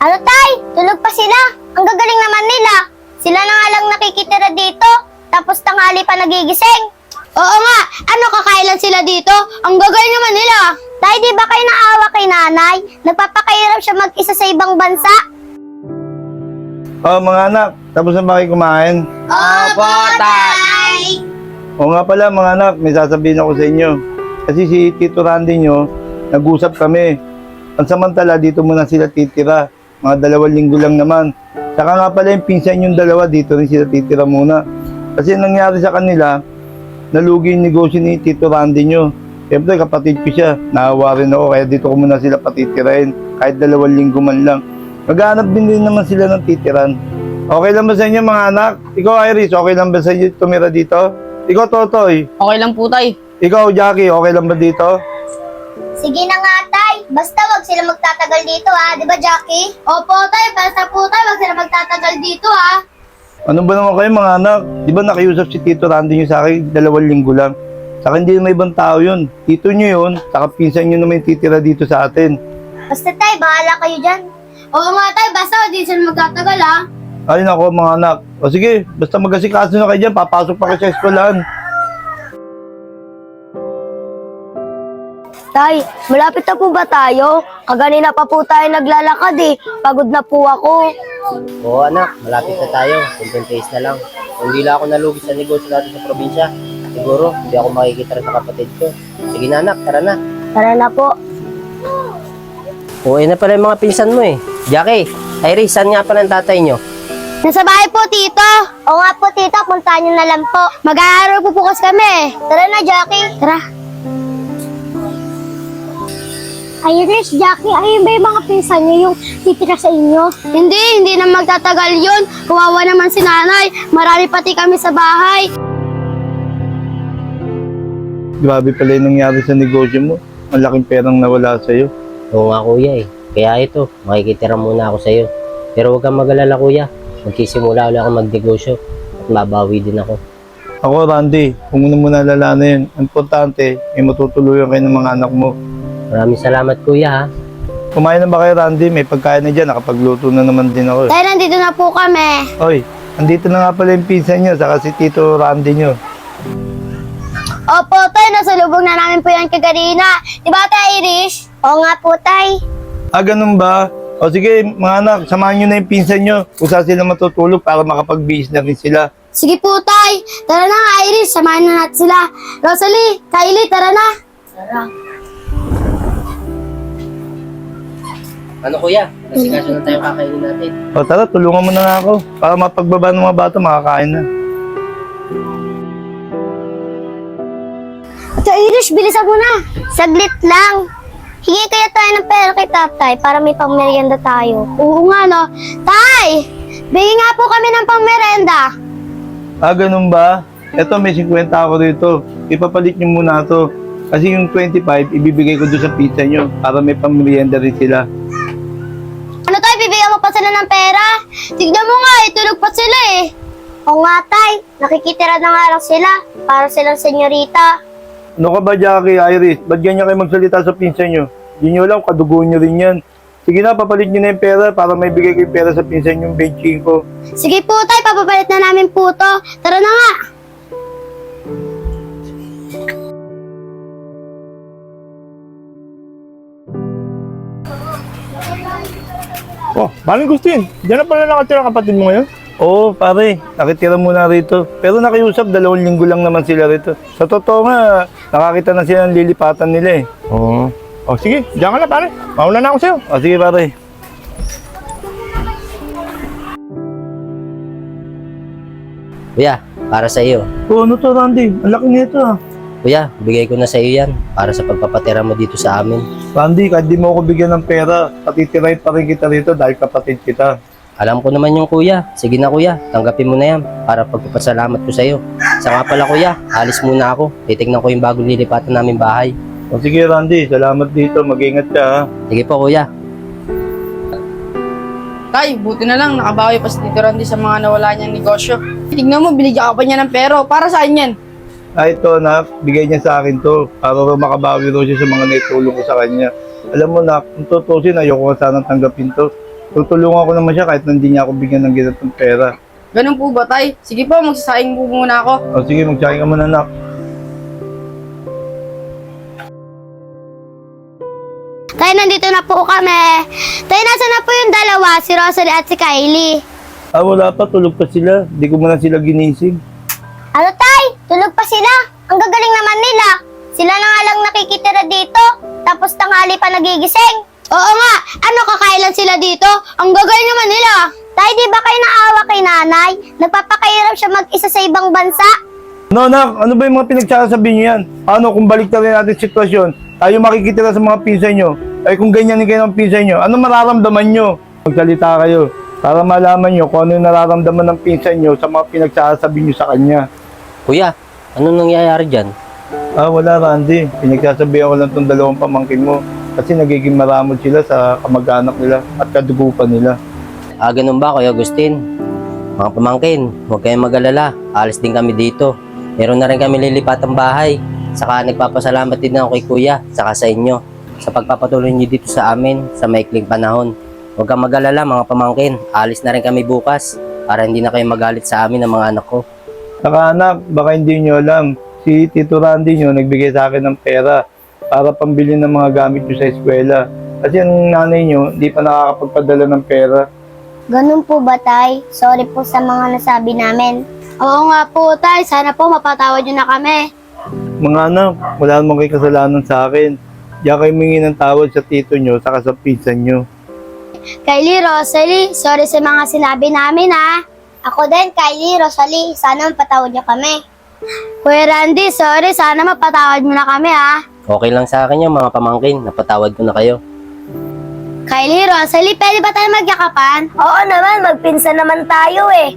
Ano tay? Tulog pa sila. Ang gagaling naman nila. Sila na nga lang nakikitira dito. Tapos tanghali pa nagigising. Oo nga. Ano kakailan sila dito? Ang gagaling naman nila. Tay, di ba kayo naawa kay nanay? Nagpapakairam siya mag-isa sa ibang bansa. Oh, mga anak, tapos na ba kayo kumain? Opo, tay! Oo nga pala, mga anak, may sasabihin ako sa inyo. Kasi si Tito Randy nyo, nag-usap kami. Pansamantala, dito muna sila titira. Mga dalawang linggo lang naman. Saka nga pala yung pinsan yung dalawa, dito rin sila titira muna. Kasi nangyari sa kanila, nalugi yung negosyo ni Tito Randy nyo. Siyempre, kapatid ko siya. Naawa rin ako, kaya dito ko muna sila patitirahin. Kahit dalawang linggo man lang. Maghanap din din naman sila ng titiran. Okay lang ba sa inyo mga anak? Ikaw Iris, okay lang ba sa inyo tumira dito? Ikaw Totoy, Okay lang po, tay. ikaw Jackie, okay lang ba dito? Sige na nga, tay. Basta wag sila magtatagal dito, ha? Di ba, Jackie? Opo, tay. Basta po, tay. Wag sila magtatagal dito, ha? Ano ba naman kayo mga anak? Di ba nakiusap si Tito Randy nyo sa akin dalawang linggo lang? Saka hindi naman ibang tao yun. Tito nyo yun, saka pinsan nyo naman titira dito sa atin. Basta, tay. Bahala kayo dyan. Oo nga, tay. Basta wag di sila magtatagal, ha? Ayun ako mga anak. O sige, basta mag-asikaso na kayo dyan, papasok pa kayo sa eskwelahan. Tay, malapit na po ba tayo? Kaganina pa po tayo naglalakad eh. Pagod na po ako. Oo anak, malapit na tayo. Content days na lang. Kung di lang ako nalugi sa negosyo natin sa probinsya, siguro hindi ako makikita sa kapatid ko. Sige na anak, tara na. Tara na po. Uwi na pala yung mga pinsan mo eh. Jackie, Iris, saan nga pala ang tatay nyo? Nasa bahay po, tito. Oo nga po, tito. Puntahan niyo na lang po. Mag-aaral po bukas kami. Tara na, Jackie. Tara. Iris, Jackie, ayun ba yung mga pinsan niyo yung titira sa inyo? Hindi, hindi na magtatagal yun. Kawawa naman si nanay. Marami pati kami sa bahay. Grabe pala yung nangyari sa negosyo mo. Ang laking perang nawala sa'yo. Oo nga kuya eh. Kaya ito, makikitira muna ako sa'yo. Pero huwag kang mag-alala kuya. Magsisimula ulit ako magnegosyo at mabawi din ako. Ako, Randy, kung mo muna lalanin, ang importante, may matutuluyan kayo ng mga anak mo. Maraming salamat kuya ha. Kumain na ba kayo, Randy? May pagkain na dyan. Nakapagluto na naman din ako. eh. Dahil nandito na po kami. Oy, andito na nga pala yung pinsan nyo, saka si Tito Randy nyo. Opo, tay. Nasa lubong na namin po yan kaganina. Di ba, tay Irish? Oo nga po, tay. Ah, ganun ba? O sige, mga anak, samahan nyo na yung pinsan nyo kung saan sila matutulog para makapag-bihis na rin sila. Sige po, tay. Tara na nga, Iris. Samahan na natin sila. Rosalie, Kylie, tara na. Tara. Ano kuya? Nasikaso na tayo kakainin natin. O tara, tulungan mo na nga ako para mapagbaba ng mga bata, makakain na. Ate Irish, bilisan mo na. Saglit lang. Hingi kaya tayo ng pera kay tatay para may pangmerienda tayo. Oo nga, no? Tay! Bigyan nga po kami ng pangmerienda. Ah, ganun ba? Eto, may 50 ako dito. Ipapalit nyo muna to. Kasi yung 25, ibibigay ko doon sa pizza nyo para may pamerienda rin sila. Pa sila ng pera? Tignan mo nga, eh, tulog pa sila eh. Oo nga tay, nakikitira na nga lang sila para silang senyorita. Ano ka ba, Jackie, Iris? Ba't ganyan kayo magsalita sa pinsan nyo? Hindi nyo alam, kadugo nyo rin yan. Sige na, papalit nyo na yung pera para may bigay kayo pera sa pinsan yung benching ko. Sige po tay, papapalit na namin po to. Tara na nga. Oh, paano gusto yun? Diyan na pala nakatira kapatid mo ngayon? Oo, pare. Nakitira muna rito. Pero nakiusap, dalawang linggo lang naman sila rito. Sa totoo nga, nakakita na sila ng lilipatan nila eh. Oo. Oh, sige, diyan ka na pare. Mauna na ako sa'yo. O sige, pare. Kuya, para sa iyo. Oo, ano to, Randy? Ang laki nito ah. Kuya, bigay ko na sa iyo yan para sa pagpapatira mo dito sa amin. Randy, kahit di mo ako bigyan ng pera, patitirahin pa rin kita rito dahil kapatid kita. Alam ko naman yung kuya. Sige na kuya, tanggapin mo na yan para pagpapasalamat ko sa iyo. Sa nga pala kuya, alis muna ako. Titignan ko yung bagong lilipatan namin bahay. O sige, Randy, salamat dito. Mag-ingat ka ha. Sige po kuya. Tay, buti na lang, nakabawi pa si Tito Randy sa mga nawala niyang negosyo. Tignan mo, binigyan ka pa niya ng pero. Para saan yan? Ah, ito na, bigay niya sa akin to para makabawi daw siya sa mga naitulong ko sa kanya. Alam mo na, kung tutusin, ayoko ka sanang tanggapin to. tutulungan ko naman siya kahit hindi niya ako bigyan ng ganitong pera. Ganun po ba, tay? Sige po, magsasaing po muna ako. O sige, magsakin ka muna anak. Tay, nandito na po kami. Tay, nasa na po yung dalawa, si Rosalie at si Kylie. Ah, wala pa, tulog pa sila. Di ko muna sila ginising. Ano tay? Tulog pa sila. Ang gagaling naman nila. Sila na nga lang nakikitira dito. Tapos tanghali pa nagigising. Oo nga. Ano kakailan sila dito? Ang gagaling naman nila. Tay, di ba kayo naawa kay nanay? Nagpapakairam siya mag-isa sa ibang bansa? No, ano ba yung mga pinagsasabi niyo yan? Ano, kung balik rin natin sitwasyon, tayo makikitira sa mga pinsan nyo. Ay kung ganyan kayo ng pinsan nyo, ano mararamdaman nyo? Magsalita kayo para malaman nyo kung ano yung nararamdaman ng pinsan nyo sa mga pinagsasabi nyo sa kanya. Kuya, anong nangyayari dyan? Ah, wala Randy. Pinagsasabihan ko lang tong dalawang pamangkin mo kasi nagiging maramot sila sa kamag-anak nila at kadugupan nila. Ah, ganun ba, Kuya Agustin? Mga pamangkin, huwag kayong mag-alala. Alis din kami dito. Meron na rin kami lilipat ang bahay. Saka nagpapasalamat din ako kay Kuya, saka sa inyo, sa pagpapatuloy niyo dito sa amin sa maikling panahon. Huwag kang mag-alala mga pamangkin. Alis na rin kami bukas para hindi na kayo magalit sa amin ng mga anak ko. Saka anak, baka hindi nyo alam, si Tito Randy nyo nagbigay sa akin ng pera para pambili ng mga gamit nyo sa eskwela. Kasi ang nanay nyo, hindi pa nakakapagpadala ng pera. Ganun po ba, Tay? Sorry po sa mga nasabi namin. Oo nga po, Tay. Sana po mapatawad niyo na kami. Mga anak, wala namang kayo kasalanan sa akin. Diyan kayo mingi ng tawad sa tito nyo, saka sa pinsan nyo. Kylie, Rosalie, sorry sa mga sinabi namin, ha? Ako din, Kylie, Rosalie. Sana mapatawad niyo kami. Kuya Randy, sorry. Sana mapatawad mo na kami, ha? Okay lang sa akin yung mga pamangkin. Napatawad ko na kayo. Kylie, Rosalie, pwede ba tayo magyakapan? Oo naman, magpinsan naman tayo eh.